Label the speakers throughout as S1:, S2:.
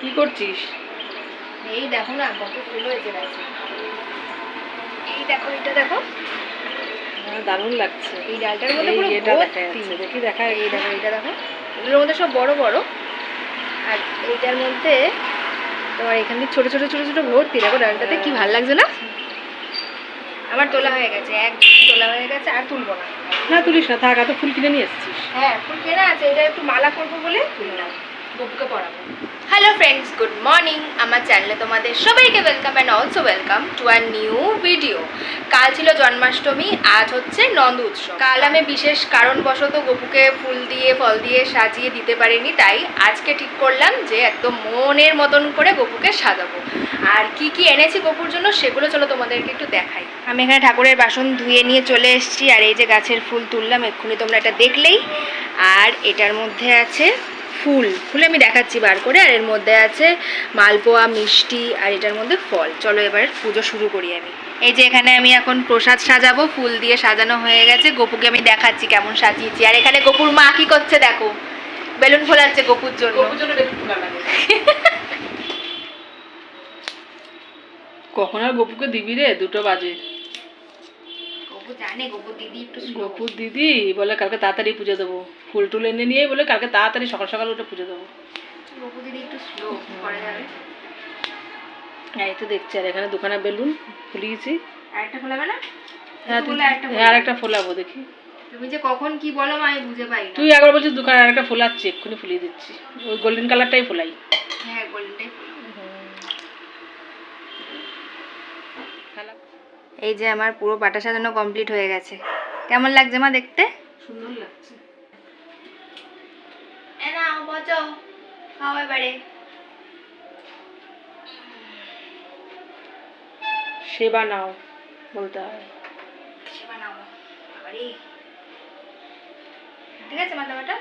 S1: কি করছিস?
S2: এই দেখো না কত ফুল হয়েছে গাছে এই দেখো এটা দেখো।
S1: আমার দারুণ লাগছে।
S2: এই ডালটার মধ্যে পুরো
S1: এটা দেখা যাচ্ছে। দেখি দেখা
S2: এই দেখো এটা দেখো। এগুলোর মধ্যে সব বড় বড়। আর এইটার মধ্যে তোমার এখান থেকে ছোট ছোট ছোট ছোট ভর্তি। দেখো ডালটাতে কি ভালো লাগছে না? আমার তোলা হয়ে গেছে এক তোলা হয়ে গেছে আর তুলবো না।
S1: না তুলিস না থাক এত ফুল কিনে নিয়ে এসছিস।
S2: হ্যাঁ ফুল কেনা আছে এটা একটু মালা করব বলে তুললাম। গপুকে পড়াবো হ্যালো ফ্রেন্ডস গুড মর্নিং আমার চ্যানেলে তোমাদের সবাইকে welcome and also welcome to our new video কাল ছিল জন্মাষ্টমী, আজ হচ্ছে নন্দ উৎসব। কাল আমি বিশেষ কারণবশত গপুকে ফুল দিয়ে, ফল দিয়ে সাজিয়ে দিতে পারিনি, তাই আজকে ঠিক করলাম যে একদম মনের মতন করে গপুকে সাজাবো। আর কি কি এনেছি গপুর জন্য সেগুলো চলো তোমাদেরকে একটু দেখাই। আমি এখানে ঠাকুরের বাসন ধুয়ে নিয়ে চলে এসেছি, আর এই যে গাছের ফুল তুললাম, এক্ষুনি তোমরা এটা দেখলেই। আর এটার মধ্যে আছে ফুল ফুল আমি দেখাচ্ছি বার করে আর এর মধ্যে আছে মালপোয়া মিষ্টি আর এটার মধ্যে ফল। চলো এবার পুজো শুরু করি আমি। এই যে এখানে আমি এখন প্রসাদ সাজাবো ফুল দিয়ে সাজানো হয়ে গেছে। গোপুকে আমি দেখাচ্ছি কেমন সাজিয়েছি। আর এখানে গোপুর মা কি করছে দেখো। বেলুন ফোলাচ্ছে গোপুর জন্য।
S1: কখন আর গপুকে দিবি রে? দুটো বাজে।
S2: গোপু জানে গোপু দিদি একটু
S1: গপুর দিদি বলে কালকে তাড়াতাড়ি পুজো দেবো। ফুল টুল এনে নিয়ে বলে কালকে তাড়াতাড়ি সকাল সকাল উঠে পুজো দেবো।
S2: গোপু দিদি একটু স্লো করা যাবে।
S1: এই তো দেখছি আর এখানে দুখানা বেলুন ফুলিয়েছি।
S2: আরেকটা ফোলাবে না?
S1: হ্যাঁ
S2: আরেকটা
S1: হ্যাঁ আর একটা ফোলাবো দেখি।
S2: তুমি যে কখন কি বলো আমি বুঝে পাই
S1: তুই একবার বলছিস দুখানা আর একটা ফোলাচ্ছি এক্ষুনি ফুলিয়ে দিচ্ছি। ওই গোল্ডেন কালারটাই ফোলাই।
S2: হ্যাঁ গোল্ডেনটাই এই যে আমার পুরো পাটা সাজানো কমপ্লিট হয়ে গেছে। কেমন লাগছে মা দেখতে?
S1: সুন্দর লাগছে।
S2: খাও এবারে।
S1: সেবা নাও বলতে হয়।
S2: সেবা নাও ঠিক আছে মাথাটা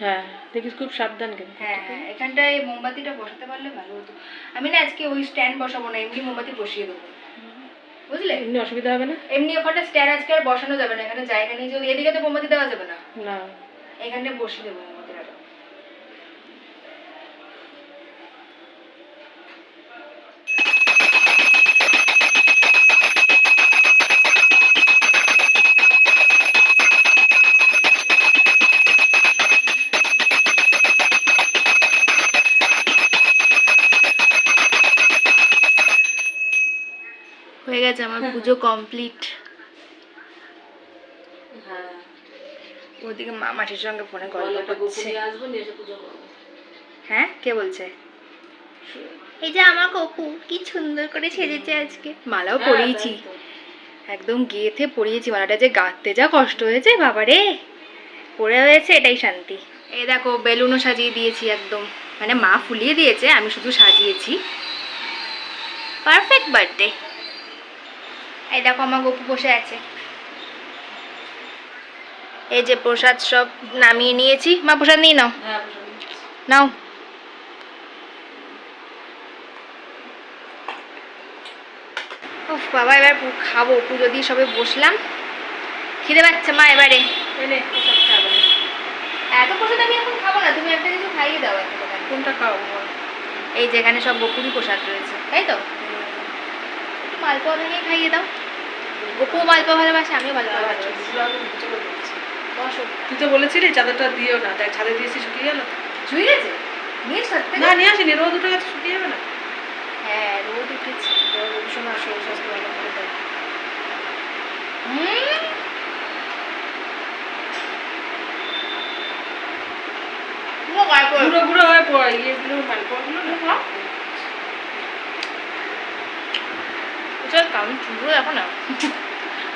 S1: হ্যাঁ দেখিস খুব সাবধান কিন্তু
S2: হ্যাঁ হ্যাঁ এখানটায় মোমবাতিটা বসাতে পারলে ভালো হতো। আমি না আজকে ওই স্ট্যান্ড বসাবো না এমনি মোমবাতি বসিয়ে দেবো। বুঝলে?
S1: এমনি অসুবিধা হবে না?
S2: এমনি ওখানটা স্ট্যান্ড আজকে আর বসানো যাবে না এখানে জায়গা নেই যদি এদিকে তো মোমবাতি দেওয়া যাবে না।
S1: না।
S2: এখানে বসিয়ে দেবো। পুজো কমপ্লিট
S1: হ্যাঁ।
S2: ওদিকে মা মাসির সঙ্গে ফোনে গল্প করছে। হ্যাঁ? কে বলছে? এই যে আমার কপু কি সুন্দর করে সেজেছে আজকে। মালাও
S1: হ্যাঁ,
S2: পরিয়েছি। একদম গেথে পরিয়েছি মালাটা যে গাঁথতে যা কষ্ট হয়েছে বাবারে। পরে হয়েছে এটাই শান্তি। এই দেখো বেলুনও সাজিয়ে দিয়েছি একদম। মানে মা ফুলিয়ে দিয়েছে আমি শুধু সাজিয়েছি। পারফেক্ট বার্থডে এই দেখো আমার গপু বসে আছে। এই যে প্রসাদ সব নামিয়ে নিয়েছি। মা প্রসাদ নিয়ে নাও।
S1: হ্যাঁ।
S2: নাও। বাবা এবার খাব। পুজো দিয়ে সবে বসলাম। খিদে পাচ্ছে মা এবারে। এত প্রসাদ আমি এখন খাব না। তুমি একটা কিছু খাইয়ে দাও
S1: কোনটা খাও
S2: এই যে এখানে সব বকুরি প্রসাদ রয়েছে। তাই তো? মালপোয়া ভেঙে খাইয়ে দাও। গপু মালপোয়া ভালোবাসে আমিও মালপোয়া ভালোবাসি।
S1: তুই তো বলেছিলি চাদরটা দিও না। তাই ছাদে দিয়েছি শুকিয়ে গেল। তো।
S2: গেছে?
S1: না নিয়ে আসিনি রোদ উঠে গেছে শুকিয়ে যাবে না।
S2: হ্যাঁ রোদ উঠেছে।
S1: শোনা শরীর স্বাস্থ্য ভালো করে দেয়। গুঁড়ো হয়ে পড়ে ইয়েগুলো মালপোয়াগুলো না?
S2: চল কামি চুড়ো দেখো না।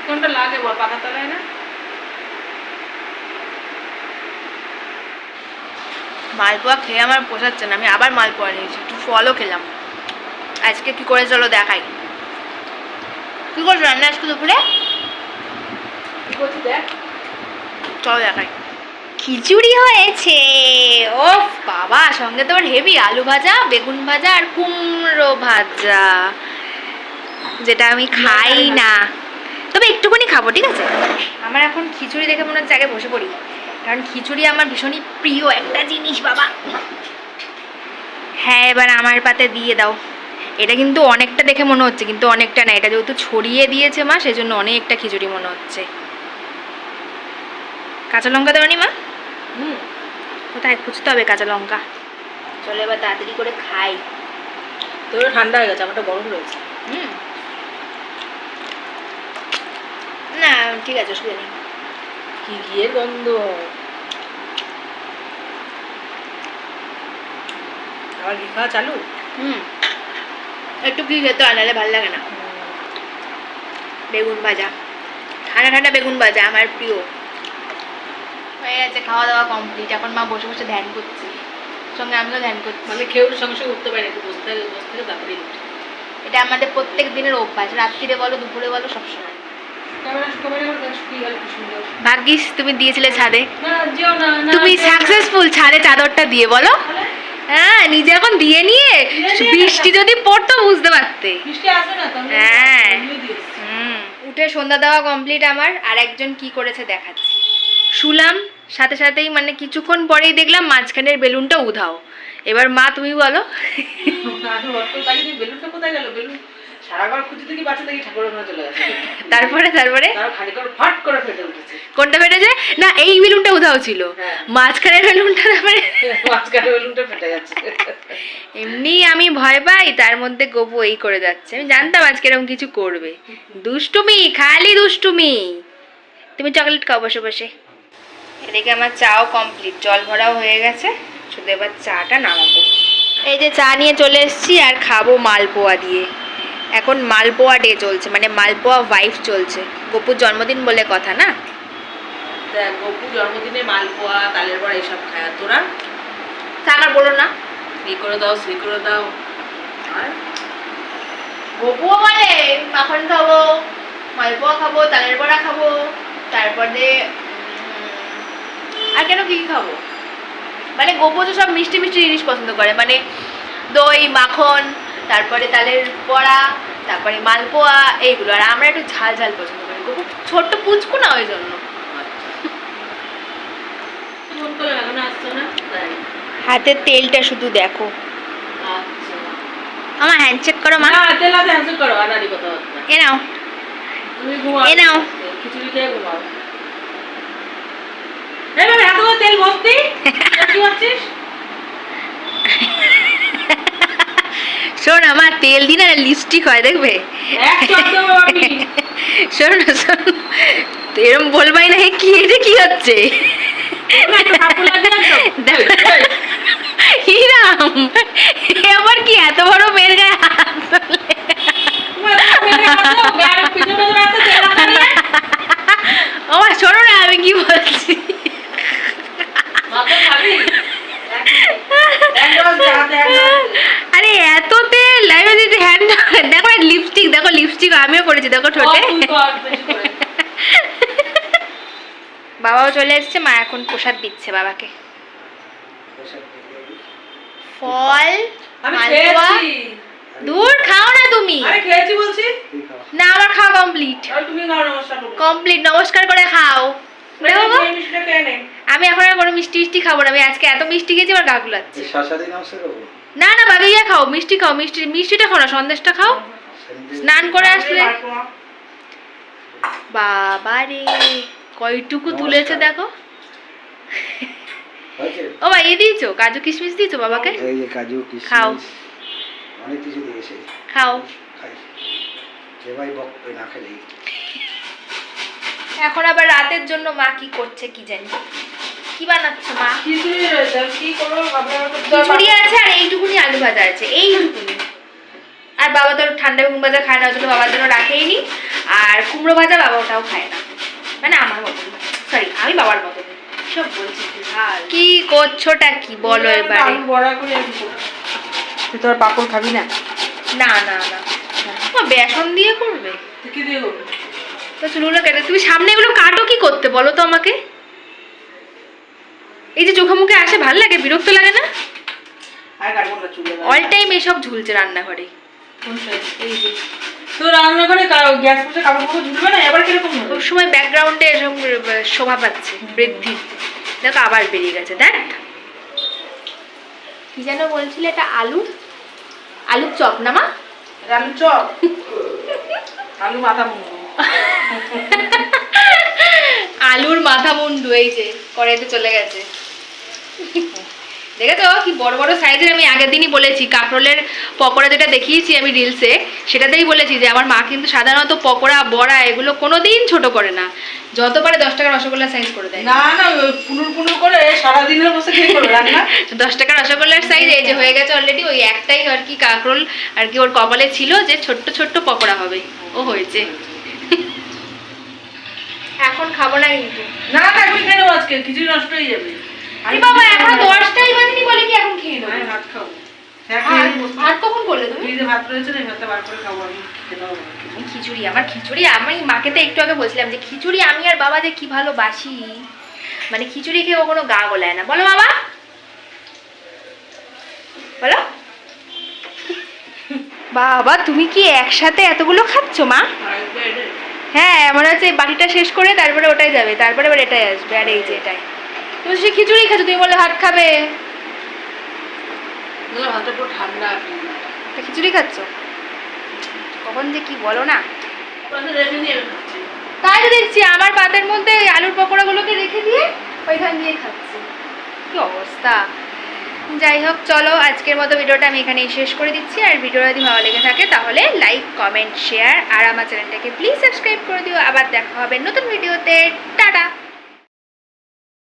S1: কোনটা লাগে বল পাকা তলায় না?
S2: মালপোয়া খেয়ে আমার পোষাচ্ছে না আমি আবার মালপোয়া নিয়েছি একটু ফলও খেলাম। আজকে কি করে চলো দেখাই। কি করছ রান্না আজকে দুপুরে?
S1: দেখ।
S2: চলো দেখাই। খিচুড়ি হয়েছে ও বাবা সঙ্গে তোমার হেভি আলু ভাজা বেগুন ভাজা আর কুমড়ো ভাজা। যেটা আমি খাই না। তবে একটুখানি খাব ঠিক আছে? আমার এখন খিচুড়ি দেখে মনে হচ্ছে আগে বসে পড়ি। কারণ খিচুড়ি আমার ভীষণই প্রিয় একটা জিনিস বাবা। হ্যাঁ এবার আমার পাতে দিয়ে দাও। এটা কিন্তু অনেকটা দেখে মনে হচ্ছে কিন্তু অনেকটা না। এটা যেহেতু ছড়িয়ে দিয়েছে মা সেই জন্য অনেকটা খিচুড়ি মনে হচ্ছে। কাঁচা লঙ্কা দেওয়ানি মা
S1: হুম।
S2: কোথায়? খুঁজতে হবে কাঁচা লঙ্কা। চলো এবার তাড়াতাড়ি করে খাই।
S1: তোর ঠান্ডা হয়ে গেছে আমারটা গরম রয়েছে।
S2: হুম। না ঠিক আছে অসুবিধা নেই।
S1: কি ঘিয়ের গন্ধ? আবার ঘি খাওয়া চালু?
S2: হুম। একটু কি খেতে আনালে ভালো লাগে না। বেগুন ভাজা। ঠান্ডা ঠান্ডা বেগুন ভাজা আমার প্রিয়। হয়ে গেছে খাওয়া দাওয়া কমপ্লিট এখন মা বসে বসে ধ্যান করছে। সঙ্গে আমিও ধ্যান করছি।
S1: মানে খেয়ে উঠে সঙ্গে সঙ্গে উঠতে পারি বসতে বসতে তারপরে
S2: এটা আমাদের প্রত্যেক দিনের অভ্যাস। রাত্রিরে বলো দুপুরে বলো সবসময়। ভাগ্যিস তুমি দিয়েছিলে ছাদে। তুমি সাকসেসফুল ছাদে চাদরটা দিয়ে বলো। হ্যাঁ নিজে এখন দিয়ে নিয়ে বৃষ্টি যদি পড়তো বুঝতে পারতে। হ্যাঁ। হুম। উঠে সন্ধ্যা দেওয়া কমপ্লিট আমার আর একজন কি করেছে দেখাচ্ছি। শুলাম সাথে সাথেই মানে কিছুক্ষণ পরেই দেখলাম মাঝখানের বেলুনটা উধাও। এবার মা তুমি বলো।
S1: বেলুনটা কোথায় গেল? বেলুন সারা খুঁজে দেখি বাচ্চা দেখি ঠাকুরের ঘরে চলে গেছে।
S2: তারপরে তারপরে?
S1: করে ফেটে উঠেছে।
S2: কোনটা ফেটেছে না এই বেলুনটা উধাও ছিল।
S1: হ্যাঁ।
S2: মাঝখানের বেলুনটা তারপরে?
S1: মাঝখানে বেলুনটা ফেটে যাচ্ছে।
S2: এমনি আমি ভয় পাই তার মধ্যে গোপু এই করে যাচ্ছে। আমি জানতাম আজকে এরকম কিছু করবে। দুষ্টুমি খালি দুষ্টুমি। তুমি চকলেট খাও বসে বসে। এদিকে আমার চাও কমপ্লিট জল ভরাও হয়ে গেছে। শুধু এবার চাটা নামাবো। এই যে চা নিয়ে চলে এসেছি আর খাব মালপোয়া দিয়ে। এখন মালপোয়া ডে চলছে মানে মালপোয়া ওয়াইফ চলছে। গপুর জন্মদিন বলে কথা না?
S1: দেখ গপু জন্মদিনে মালপোয়া তালের বড়া এইসব খায়। তোরা?
S2: আমার বলো না।
S1: এই করে দাও সেই করে দাও। আর?
S2: গপুও বলে মাখন খাব মালপোয়া খাব তালের বড়া খাব। তারপরে আর কেন কি কি খাব? মানে গপু তো সব মিষ্টি মিষ্টি জিনিস পছন্দ করে। মানে দই মাখন তারপরে তালের বড়া তারপরে মালপোয়া এইগুলো। আর আমরা একটু ঝাল ঝাল পছন্দ করি। গপু ছোট্ট পুচকু না ওই জন্য হাতের তেলটা শুধু দেখো।
S1: আচ্ছা
S2: আমার হ্যান্ডশেক করো মা।
S1: হাতে হ্যান্সেল করো
S2: এ নাও। এ নাও।
S1: খিচুড়ি খেয়ে ঘুমাও এই বাবা এত তেল ভর্তি? কি ভাবছিস
S2: শোন আমার তেল দিন আর লিপস্টিক হয় দেখবে? শোন না শোন এরম বলবাই না হে কি এটা কি হচ্ছে? আবার কি এত বড় মেয়ের গায়ে হাত তোলে?
S1: তোমার এত মেরে হাত দাও, গায়ের পিছনে ধরে আছে, তেল হাতে নিয়ে।
S2: আমার শোনো না আমি কি বলছি
S1: মাকে খাবি? এক মিনিট। এক গ্লাস দে, হাতে এক গ্লাস দে।
S2: আরে এত তেল আমি যদি হ্যান্ড দেখো লিপস্টিক দেখো লিপস্টিক আমিও করেছি দেখো ঠোঁটে
S1: কম কর, বেশি করে।
S2: বাবাও চলে এসেছে মা এখন প্রসাদ দিচ্ছে বাবাকে। ফল
S1: আমি
S2: মালপোয়া দূর খাও না তুমি। না আমার খাওয়া কমপ্লিট
S1: আর তুমি খাও নমস্কার করো।
S2: কমপ্লিট নমস্কার করে খাও। আমি এখন আর কোনো মিষ্টি মিষ্টি খাব না আমি আজকে এত মিষ্টি খেয়েছি আমার গা গুলাচ্ছে না না বাগাইয়া খাও মিষ্টি খাও মিষ্টি মিষ্টিটা খাও না সন্দেশটা খাও। স্নান করে আসলে। বাবা রে কয়টুকু তুলেছে দেখো? ও ভাই এ দিয়েছ? কাজু কিশমিশ দিয়েছ বাবাকে?
S3: কাজু কিশমিশ।
S2: খাও।
S3: অনেক কিছু দিয়েছে।
S2: খাও।
S3: খাই। যে ভাই বকবে না খেলে
S2: এখন আবার রাতের জন্য মা কি করছে কি জানি। কি বানাচ্ছে মা?
S1: খিচুড়ি
S2: আছে আর এইটুকুনি আলু ভাজা আছে। এইটুকুনি। আর বাবা তো ঠান্ডা বেগুন ভাজা খায় না ওই জন্য বাবার জন্য রাখেই নি আর কুমড়ো ভাজা বাবা ওটাও খায় না। মানে আমার মতন। সরি আমি বাবার মতন।
S1: সব বলছি কি
S2: করছোটা কি বলো এবারে।
S1: বড়া করে তুই তো আর পাঁপড় খাবি না?
S2: না না না। বেসন দিয়ে করবে?
S1: কি দিয়ে করবি?
S2: তো চুলগুলো কেটে তুমি সামনে এগুলো কাটো কি করতে বলো তো আমাকে? এই যে চোখে মুখে আসে ভালো লাগে? বিরক্ত লাগে না? অল টাইম এসব ঝুলছে রান্নাঘরে।
S1: এই যে। তো রান্নাঘরে গ্যাস পোষে কাপড় কাপড় ঝুলবে না এবার কীরকম
S2: সব সময় ব্যাকগ্রাউন্ডে এরকম শোভা পাচ্ছে বৃদ্ধি। দেখো আবার বেরিয়ে গেছে দেখ। কি যেন বলছিলে এটা আলুর আলুর চপ না মা?
S1: আলু চপ? আলু মাথা মুন্ডু।
S2: আলুর মাথা মুন্ডু এই যে কড়াইতে চলে গেছে। দেখেছ কি বড় বড় সাইজের আমি আগের দিনই বলেছি। কাঁকরোলের পকোড়া যেটা দেখিয়েছি আমি রিলসে সেটাতেই বলেছি যে আমার মা কিন্তু সাধারণত পকোড়া বড়া এগুলো কোনো দিন ছোট করে না। যত পারে দশ টাকার রসগোল্লা সাইজ করে দেয়।
S1: না না পুনুর পুনুর করে সারাদিনের বসে খেয়ে করো রান্না?
S2: দশ টাকার রসগোল্লার সাইজ এই যে হয়ে গেছে অলরেডি ওই একটাই আর কি কাঁকরোল আর কি ওর কপালে ছিল যে ছোট্ট ছোট্ট পকোড়া হবে। ও হয়েছে। এখন খাব না কিন্তু।
S1: না না এখন নেব আজকে? খিচুড়ি নষ্ট হয়ে যাবে।
S2: আরে বাবা এখনও দশটাই বাজেনি বলে কি এখন খেয়ে
S1: আমি ভাত খাব। হ্যাঁ
S2: আর- কখন করলে তুমি?
S1: ফ্রিজে ভাত রয়েছে না ভাতটা বার করে খাব আমি খেতে পারব না।
S2: খিচুড়ি আমার খিচুড়ি আমি মাকে তো একটু আগে বলছিলাম যে খিচুড়ি আমি আর বাবা যে কি ভালোবাসি। মানে খিচুড়ি খেয়ে কখনো গা গোলায় না। বলো বাবা। বলো। বাবা তুমি কি একসাথে এতগুলো খাচ্ছ মা? হ্যাঁ মনে হচ্ছে এই বাটিটা শেষ করে তারপরে ওটাই যাবে তারপরে আবার এটাই আসবে আর এই যে এটাই। তুমি সে খিচুড়ি খাচ্ছ তুমি বলে ভাত খাবে।
S1: ভাতটা পুরো ঠান্ডা
S2: খিচুড়ি খাচ্ছ? কখন যে কি বলো না। তাই তো দেখছি আমার পাতের মধ্যে ওই আলুর পকোড়াগুলোকে রেখে দিয়ে ওইখান দিয়ে খাচ্ছি। কি অবস্থা। যাই হোক চলো আজকের মতো ভিডিওটা আমি এখানেই শেষ করে দিচ্ছি। আর ভিডিওটা যদি ভালো লেগে থাকে তাহলে লাইক কমেন্ট শেয়ার আর আমার চ্যানেলটাকে প্লিজ সাবস্ক্রাইব করে দিও। আবার দেখা হবে নতুন ভিডিওতে। টাটা!